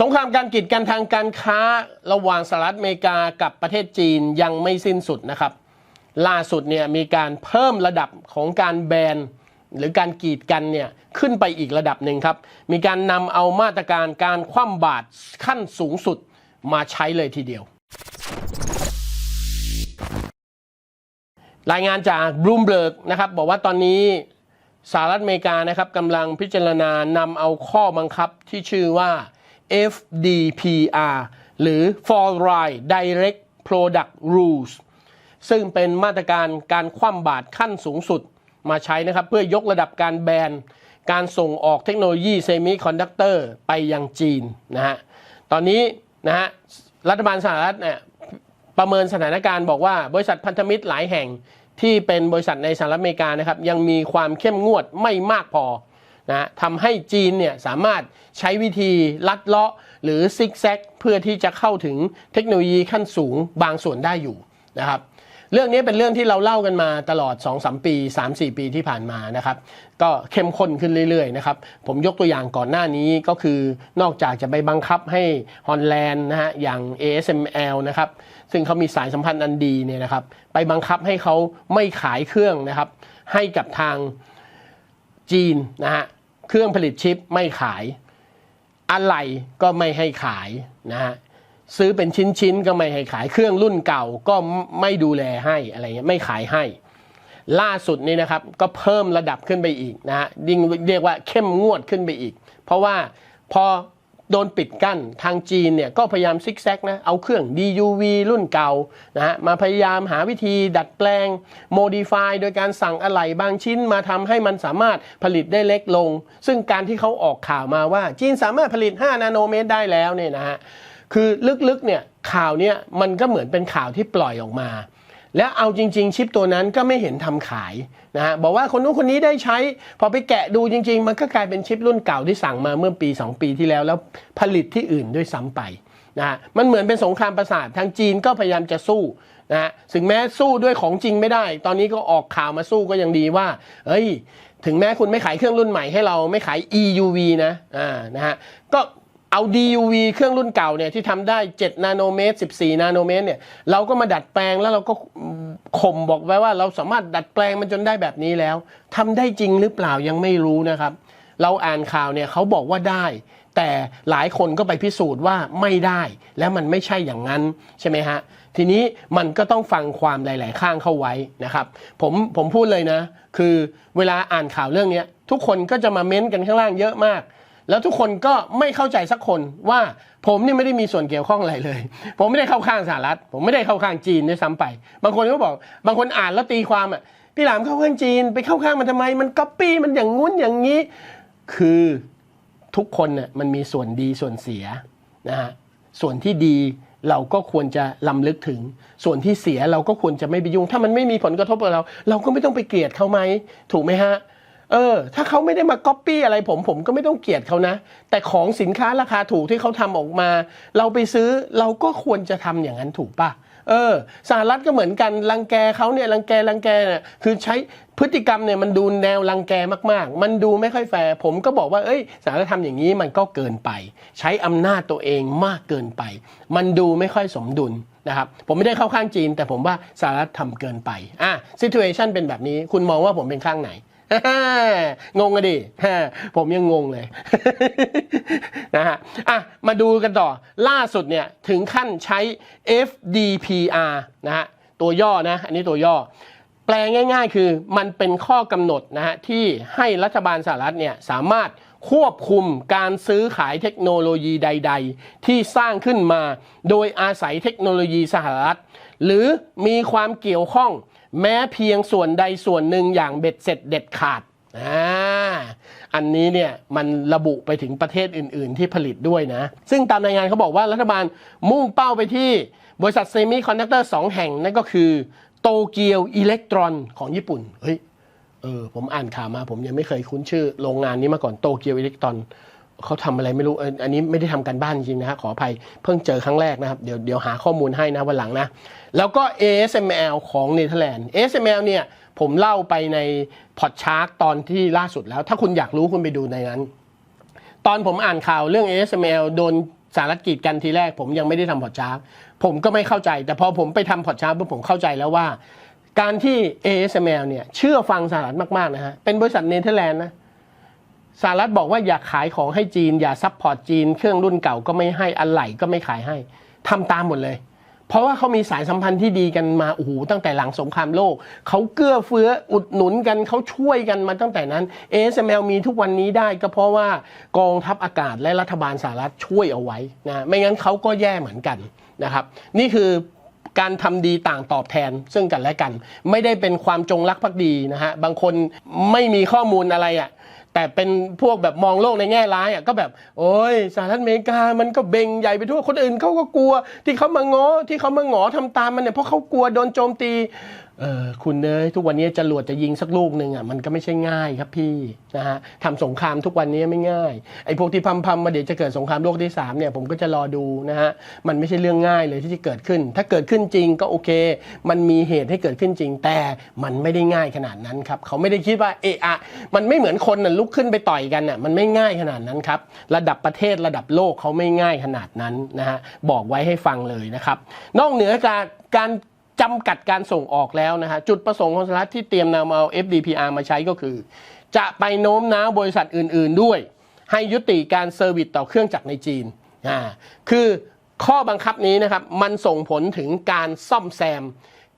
สงครามการกีดกันทางการค้าระหว่างสหรัฐอเมริกากับประเทศจีนยังไม่สิ้นสุดนะครับ ล่าสุดเนี่ยมีการเพิ่มระดับของการแบนหรือการกีดกันเนี่ยขึ้นไปอีกระดับหนึ่งครับ มีการนำเอามาตรการการคว่ำบาตรขั้นสูงสุดมาใช้เลยทีเดียว รายงานจากบลูมเบิร์กนะครับ บอกว่าตอนนี้สหรัฐอเมริกานะครับกำลังพิจารณานำเอาข้อบังคับที่ชื่อว่า FDPR หรือ Foreign Direct Product Rules ซึ่งเป็นมาตรการการคว่ำบาตรขั้นสูงสุดมาใช้นะครับ เพื่อยกระดับการแบน การส่งออกเทคโนโลยีเซมิคอนดักเตอร์ไปยังจีนนะฮะตอนนี้นะฮะรัฐบาลสหรัฐเนี่ยประเมินสถานการณ์บอกว่าบริษัทพันธมิตรหลายแห่งที่เป็นบริษัทในสหรัฐอเมริกานะครับยังมีความเข้มงวดไม่มากพอ นะทำให้จีนเนี่ยสามารถใช้วิธีลัดเลาะหรือซิกแซกเพื่อที่จะเข้าถึงเทคโนโลยีขั้นสูงบางส่วนได้อยู่นะครับเรื่องนี้เป็นเรื่องที่เราเล่ากันมาตลอด 2-3 ปี 3-4 ปีที่ผ่านมานะครับ ก็เข้มข้นขึ้นเรื่อยๆนะครับ ผมยกตัวอย่างก่อนหน้านี้ก็คือนอกจากจะไปบังคับให้ฮอลแลนด์นะฮะอย่าง ASML นะครับ ซึ่งเขามีสายสัมพันธ์อันดีเนี่ยนะครับ ไปบังคับให้เขาไม่ขายเครื่องนะครับ ให้กับทางจีนนะฮะ เครื่องผลิตชิปไม่ขาย อะไรก็ไม่ให้ขายนะฮะซื้อเป็นชิ้นๆก็ไม่ให้ขาย เครื่องรุ่นเก่าก็ไม่ดูแลให้อะไรเงี้ยไม่ขายให้ ล่าสุดนี้นะครับก็เพิ่มระดับขึ้นไปอีกนะฮะยิ่งเรียกว่าเข้มงวดขึ้นไปอีก เพราะว่าพอ โดนปิดกั้นทางจีนเนี่ยก็พยายามซิกแซกนะเอาเครื่อง DUV รุ่นเก่านะฮะมาพยายามหาวิธีดัดแปลง modify โดยการสั่งอะไหล่บางชิ้นมาทำให้มันสามารถผลิตได้เล็กลง ซึ่งการที่เขาออกข่าวมาว่า จีนสามารถผลิต 5 นาโนเมตรได้แล้วเนี่ยนะฮะคือลึกๆเนี่ยข่าวเนี่ยมันก็เหมือนเป็นข่าวที่ปล่อยออกมา แล้วเอาจริง ๆ ชิปตัวนั้นก็ไม่เห็นทำขายนะฮะบอกว่าคนนู้นคนนี้ได้ใช้ พอไปแกะดูจริง ๆ มันก็กลายเป็นชิปรุ่นเก่าที่สั่งมาเมื่อปี 2 ปีที่แล้ว แล้วผลิตที่อื่นด้วยซ้ำไปนะฮะมันเหมือนเป็นสงครามประสาททางจีนก็พยายามจะสู้นะฮะถึงแม้สู้ด้วยของจริงไม่ได้ ตอนนี้ก็ออกข่าวมาสู้ก็ยังดีว่าเฮ้ย ถึงแม้คุณไม่ขายเครื่องรุ่นใหม่ให้เราไม่ขาย EUV นะอ่านะฮะก็ เอา DUV เครื่องรุ่นเก่าเนี่ยที่ทำได้ 7 นาโนเมตร 14 นาโนเมตรเนี่ยเราก็มาดัดแปลงแล้วเราก็ข่มบอกไว้ว่าเราสามารถดัดแปลงมันจนได้แบบนี้แล้วทำได้จริงหรือเปล่ายังไม่รู้นะครับ เราอ่านข่าวเนี่ยเขาบอกว่าได้ แต่หลายคนก็ไปพิสูจน์ว่าไม่ได้แล้วมันไม่ใช่อย่างนั้นใช่ไหมฮะทีนี้มันก็ต้องฟังความหลาย ๆ ข้างเข้าไว้นะครับ ผมผมพูดเลยนะ คือเวลาอ่านข่าวเรื่องนี้ทุกคนก็จะมาเม้นกันข้างล่างเยอะมาก แล้วทุกคนก็ไม่เข้าใจสักคนว่าผมนี่ไม่ได้มีส่วนเกี่ยวข้องอะไรเลย ผมไม่ได้เข้าข้างสหรัฐ ผมไม่ได้เข้าข้างจีนด้วยซ้ำไป บางคนก็บอก บางคนอ่านแล้วตีความอะพี่หลามเข้าข้างจีน ไปเข้าข้างมันทำไม มันก๊อปปี้มันอย่างงุ้นอย่างนี้ คือทุกคนเนี่ยมันมีส่วนดีส่วนเสียนะฮะส่วนที่ดีเราก็ควรจะลำลึกถึง ส่วนที่เสียเราก็ควรจะไม่ไปยุ่ง ถ้ามันไม่มีผลกระทบกับเรา เราก็ไม่ต้องไปเกลียดเขาไหมถูกไหมฮะ เออ ถ้าเขาไม่ได้มาก๊อปปี้อะไรผมผมก็ไม่ต้องเกลียดเขานะ แต่ของสินค้าราคาถูกที่เขาทำออกมา เราไปซื้อเราก็ควรจะทำอย่างนั้นถูกปะเออสหรัฐก็เหมือนกันรังแกเขาเนี่ยรังแกรังแกเนี่ยคือใช้พฤติกรรมเนี่ยมันดูแนวรังแกมากๆ มันดูไม่ค่อยแฟร์ผมก็บอกว่าเอ้ยสหรัฐทำอย่างนี้มันก็เกินไป ใช้อำนาจตัวเองมากเกินไป มันดูไม่ค่อยสมดุลนะครับผมไม่ได้เข้าข้างจีน แต่ผมว่าสหรัฐทำเกินไปอะซิทูเอชันเป็นแบบนี้คุณมองว่าผมเป็นข้างไหน งงกันดิผมยังงงเลยนะฮะอะมาดูกันต่อล่าสุดเนี่ยถึงขั้นใช้ FDPR นะฮะตัวย่อนะ อันนี้ตัวย่อ แปลง่ายๆ คือมันเป็นข้อกำหนดนะฮะที่ให้รัฐบาลสหรัฐเนี่ยสามารถควบคุมการซื้อขายเทคโนโลยีใด ๆ ที่สร้างขึ้นมา โดยอาศัยเทคโนโลยีสหรัฐ หรือมีความเกี่ยวข้อง แม้เพียงส่วนใดส่วนหนึ่งอย่างเบ็ดเสร็จเด็ดขาดอ่าอันนี้เนี่ยมันระบุไปถึงประเทศอื่น ๆ ที่ผลิตด้วยนะ ซึ่งตามรายงานเขาบอกว่ารัฐบาลมุ่งเป้าไปที่บริษัทเซมิคอนดักเตอร์สองแห่ง นั่นก็คือโตเกียวอิเล็กตรอนของญี่ปุ่น เฮ้ย เออ ผมอ่านข่าวมาผมยังไม่เคยคุ้นชื่อโรงงานนี้มาก่อนโตเกียวอิเล็กตรอน เขาทำอะไรไม่รู้อันนี้ไม่ได้ทำการบ้านจริงนะฮะขออภัยเพิ่งเจอครั้งแรกนะครับ เดี๋ยวเดี๋ยวหาข้อมูลให้นะวันหลังนะ แล้วก็ ASML ของเนเธอร์แลนด์ ASML เนี่ยผมเล่าไปในพอดชาร์กตอนที่ล่าสุดแล้ว ถ้าคุณอยากรู้คุณไปดูในนั้น ตอนผมอ่านข่าวเรื่อง ASML โดนสหรัฐกีดกันทีแรก ผมยังไม่ได้ทำพอร์ชาร์ตผมก็ไม่เข้าใจ แต่พอผมไปทำพอร์ชาร์ตปุ๊บผมเข้าใจแล้วว่า การที่ ASML เนี่ยเชื่อฟังสหรัฐมากๆนะฮะเป็นบริษัทเนเธอร์แลนด์นะ สหรัฐบอกว่าอย่าขายของให้จีน อย่าซัพพอร์ตจีน เครื่องรุ่นเก่าก็ไม่ให้อะไหล่ก็ไม่ขายให้ทำตามหมดเลย เพราะว่าเขามีสายสัมพันธ์ที่ดีกันมาโอ้โหตั้งแต่หลังสงครามโลกเขาเกื้อเฟื้ออุดหนุนกันเขาช่วยกันมาตั้งแต่นั้น ASML มีทุกวันนี้ได้ก็เพราะว่ากองทัพอากาศและรัฐบาลสหรัฐช่วยเอาไว้นะไม่งั้นเขาก็แย่เหมือนกันนะครับ นี่คือ การทำดีต่างตอบแทนซึ่งกันและกัน ไม่ได้เป็นความจงรักภักดีนะฮะบางคนไม่มีข้อมูลอะไรอะแต่เป็นพวกแบบมองโลกในแง่ร้ายอะก็แบบ โอ้ยสหรัฐอเมริกามันก็เบ่งใหญ่ไปทั่วคนอื่นเขาก็กลัว ที่เขามาง้อที่เขามาหงอทำตามมันเนี่ยเพราะเขากลัวโดนโจมตี เออคุณเนยทุกวันนี้จรวดจะยิงสักลูกหนึ่งอะมันก็ไม่ใช่ง่ายครับพี่นะฮะทำสงครามทุกวันนี้ไม่ง่ายไอ้พวกที่พัมพัมมาเดี๋ยวจะเกิดสงครามโลกที่สามเนี่ยผมก็จะรอดูนะฮะมันไม่ใช่เรื่องง่ายเลยที่จะเกิดขึ้น ถ้าเกิดขึ้นจริงก็โอเค มันมีเหตุให้เกิดขึ้นจริง แต่มันไม่ได้ง่ายขนาดนั้นครับเขาไม่ได้คิดว่าเอะอะมันไม่เหมือนคนน่ะลุกขึ้นไปต่อยกันน่ะมันไม่ง่ายขนาดนั้นครับระดับประเทศระดับโลกเขาไม่ง่ายขนาดนั้นนะฮะบอกไว้ให้ฟังเลยนะครับนอกเหนือจากการ จำกัดการส่งออกแล้วนะฮะจุดประสงค์ของสหรัฐที่เตรียมนำเอา FDPR มาใช้ก็คือ จะไปโน้มน้าวบริษัทอื่น ๆ ด้วย ให้ยุติการเซอร์วิสต่อเครื่องจักรในจีนอ่าคือข้อบังคับนี้นะครับมันส่งผลถึงการซ่อมแซม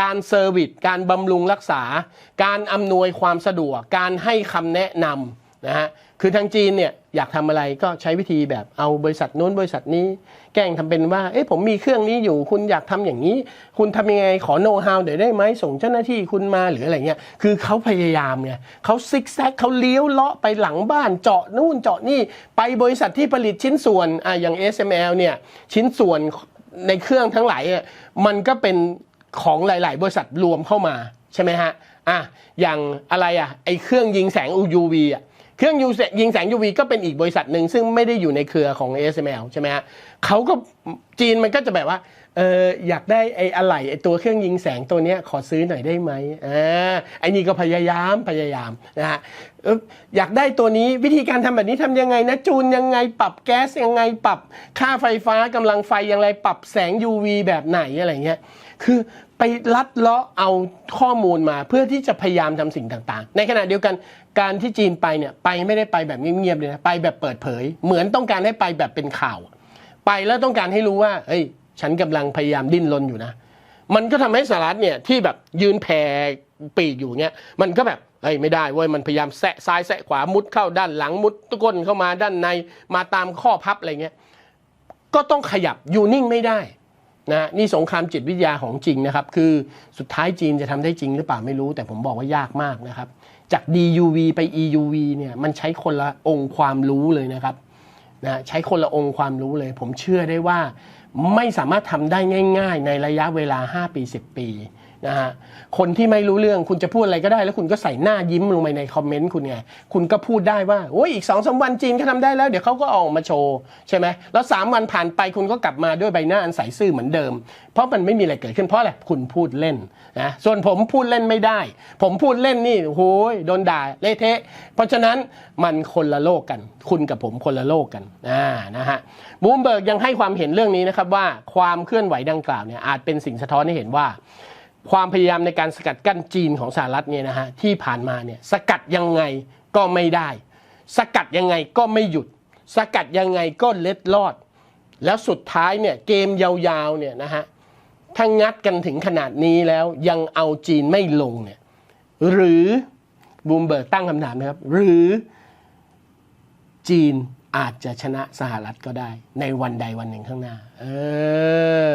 การเซอร์วิสการบำรุงรักษา การอำนวยความสะดวก การให้คำแนะนำ นะฮะคือทางจีนเนี่ยอยากทำอะไรก็ใช้วิธีแบบเอาบริษัทนู้นบริษัทนี้ แกล้งทำเป็นว่าเอ๊ะผมมีเครื่องนี้อยู่คุณอยากทำอย่างนี้ คุณทำยังไงขอโน้ตฮาวเดี๋ยวได้ไหมส่งเจ้าหน้าที่คุณมาหรืออะไรเงี้ยคือเขาพยายามไงเขาซิกแซกเขาเลี้ยวเลาะไปหลังบ้านเจาะนู่นเจาะนี่ไปบริษัทที่ผลิตชิ้นส่วนอะอย่าง SML เนี่ยชิ้นส่วนในเครื่องทั้งหลายมันก็เป็นของหลาย ๆ บริษัทรวมเข้ามาใช่ไหมฮะอะอย่างอะไรอะไอเครื่องยิงแสง UV อะ เครื่องยิงแสงยิงแสง UV ก็เป็นอีกบริษัทหนึ่งซึ่งไม่ได้อยู่ในเครือของ ASML ใช่ไหมฮะเขาก็จีนมันก็จะแบบว่าเอออยากได้ไอ้อะไหล่ไอ้ตัวเครื่องยิงแสงตัวเนี้ยขอซื้อหน่อยได้ไหมอ่าไอ้นี่ก็พยายามพยายามนะฮะอยากได้ตัวนี้วิธีการทำแบบนี้ทำยังไงนะจูนยังไงปรับแก๊สยังไงปรับค่าไฟฟ้ากำลังไฟอย่างไรปรับแสง UV แบบไหนอะไรเงี้ย คือไปลัดเลาะเอาข้อมูลมาเพื่อที่จะพยายามทำสิ่งต่างๆ ในขณะเดียวกันการที่จีนไปเนี่ยไปไม่ได้ไปแบบเงียบๆเลยนะไปแบบเปิดเผย เหมือนต้องการให้ไปแบบเป็นข่าว ไปแล้วต้องการให้รู้ว่าเฮ้ยฉันกำลังพยายามดิ้นรนอยู่นะ มันก็ทำให้สหรัฐเนี่ยที่แบบยืนแผ่ปีกอยู่เงี้ยมันก็แบบเฮ้ยไม่ได้เว้ยมันพยายามแซะซ้ายแซะขวามุดเข้าด้านหลังมุดก้นเข้ามาด้านในมาตามข้อพับอะไรเงี้ยก็ต้องขยับอยู่นิ่งไม่ได้ นะนี่สงครามจิตวิทยาของจริงนะครับ คือสุดท้ายจีนจะทำได้จริงหรือเปล่าไม่รู้ แต่ผมบอกว่ายากมากนะครับ จาก DUV ไป EUV เนี่ยมันใช้คนละองค์ความรู้เลยนะครับนะใช้คนละองค์ความรู้เลย ผมเชื่อได้ว่าไม่สามารถทำได้ง่าย ๆ ในระยะเวลา 5 ปี 10 ปี นะฮะคนที่ไม่รู้เรื่องคุณจะพูดอะไรก็ได้ แล้วคุณก็ใส่หน้ายิ้มลงไปในคอมเมนต์คุณไงคุณก็พูดได้ว่าโอ้ยอีกสองสาวันจีนก็ทำได้แล้วเดี๋ยวเขาก็ออกมาโชว์ใช่ไหมแล้วสามวันผ่านไปคุณก็กลับมาด้วยใบหน้าอันใสซื่อเหมือนเดิม เพราะมันไม่มีอะไรเกิดขึ้นเพราะอะไรคุณพูดเล่นนะส่วนผมพูดเล่นไม่ได้ ผมพูดเล่นนี่โอ้ยโดนด่าเละเทะ เพราะฉะนั้นมันคนละโลกกัน คุณกับผมคนละโลกกันอ่านะฮะบูมเบิร์กยังให้ความเห็นเรื่องนี้นะครับว่าความเคลื่อนไหวดังกล่าวเนี่ยอาจเป็นสิ่งสะท้อนให้เห็นว่า ความพยายามในการสกัดกั้นจีนของสหรัฐเนี่ยนะฮะที่ผ่านมาเนี่ยสกัดยังไงก็ไม่ได้ สกัดยังไงก็ไม่หยุด สกัดยังไงก็เล็ดลอด แล้วสุดท้ายเนี่ยเกมยาวๆเนี่ยนะฮะถ้างัดกันถึงขนาดนี้แล้วยังเอาจีนไม่ลงเนี่ยหรือบูมเบิร์กตั้งคำถามนะครับ หรือจีน อาจจะชนะสหรัฐก็ได้ ในวันใดวันหนึ่งข้างหน้า เออ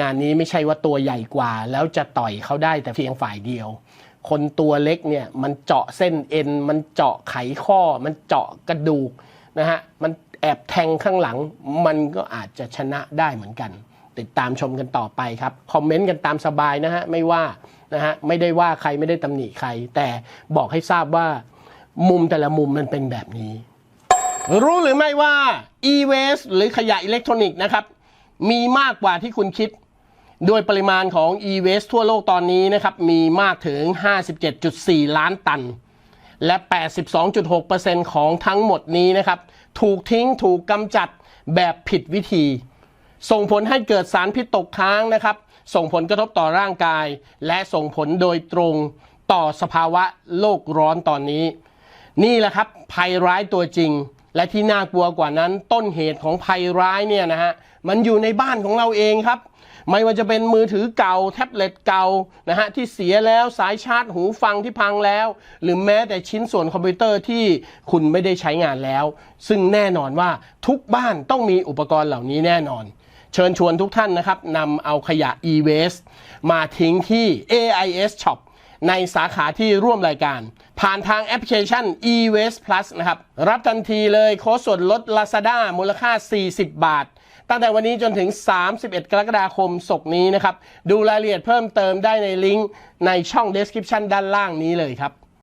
งานนี้ไม่ใช่ว่าตัวใหญ่กว่า แล้วจะต่อยเขาได้แต่เพียงฝ่ายเดียว คนตัวเล็กเนี่ยมันเจาะเส้นเอ็น มันเจาะไขข้อ มันเจาะกระดูกนะฮะ มันแอบแทงข้างหลัง มันก็อาจจะชนะได้เหมือนกัน ติดตามชมกันต่อไปครับ คอมเมนต์กันตามสบายนะฮะ ไม่ว่านะฮะ ไม่ได้ว่าใครไม่ได้ตำหนิใคร แต่บอกให้ทราบว่า มุมแต่ละมุมมันเป็นแบบนี้ รู้หรือไม่ว่า e-waste หรือขยะอิเล็กทรอนิกส์นะครับ มีมากกว่าที่คุณคิด โดยปริมาณของ e-waste ทั่วโลกตอนนี้นะครับ มีมากถึง 57.4 ล้านตัน และ 82.6%ของทั้งหมดนี้นะครับ ถูกทิ้งถูกกำจัดแบบผิดวิธี ส่งผลให้เกิดสารพิษตกค้างนะครับ ส่งผลกระทบต่อร่างกาย และส่งผลโดยตรงต่อสภาวะโลกร้อนตอนนี้ นี่แหละครับภัยร้ายตัวจริง และที่น่ากลัวกว่านั้นต้นเหตุของภัยร้ายเนี่ยนะฮะมันอยู่ในบ้านของเราเองครับ ไม่ว่าจะเป็นมือถือเก่าแท็บเล็ตเก่านะฮะที่เสียแล้วสายชาร์จหูฟังที่พังแล้ว หรือแม้แต่ชิ้นส่วนคอมพิวเตอร์ที่คุณไม่ได้ใช้งานแล้ว ซึ่งแน่นอนว่าทุกบ้านต้องมีอุปกรณ์เหล่านี้แน่นอนเชิญชวนทุกท่านนะครับนำเอาขยะ e-waste มาทิ้งที่ AIS Shop ในสาขาที่ร่วมรายการ ผ่านทางแอปพลิเคชัน eWest Plus นะครับ รับทันทีเลยโค้ดส่วนลด Lazada มูลค่า 40 บาท ตั้งแต่วันนี้จนถึง 31 กรกฎาคมศกนี้นะครับ ดูรายละเอียดเพิ่มเติมได้ในลิงก์ในช่อง description ด้านล่างนี้เลยครับ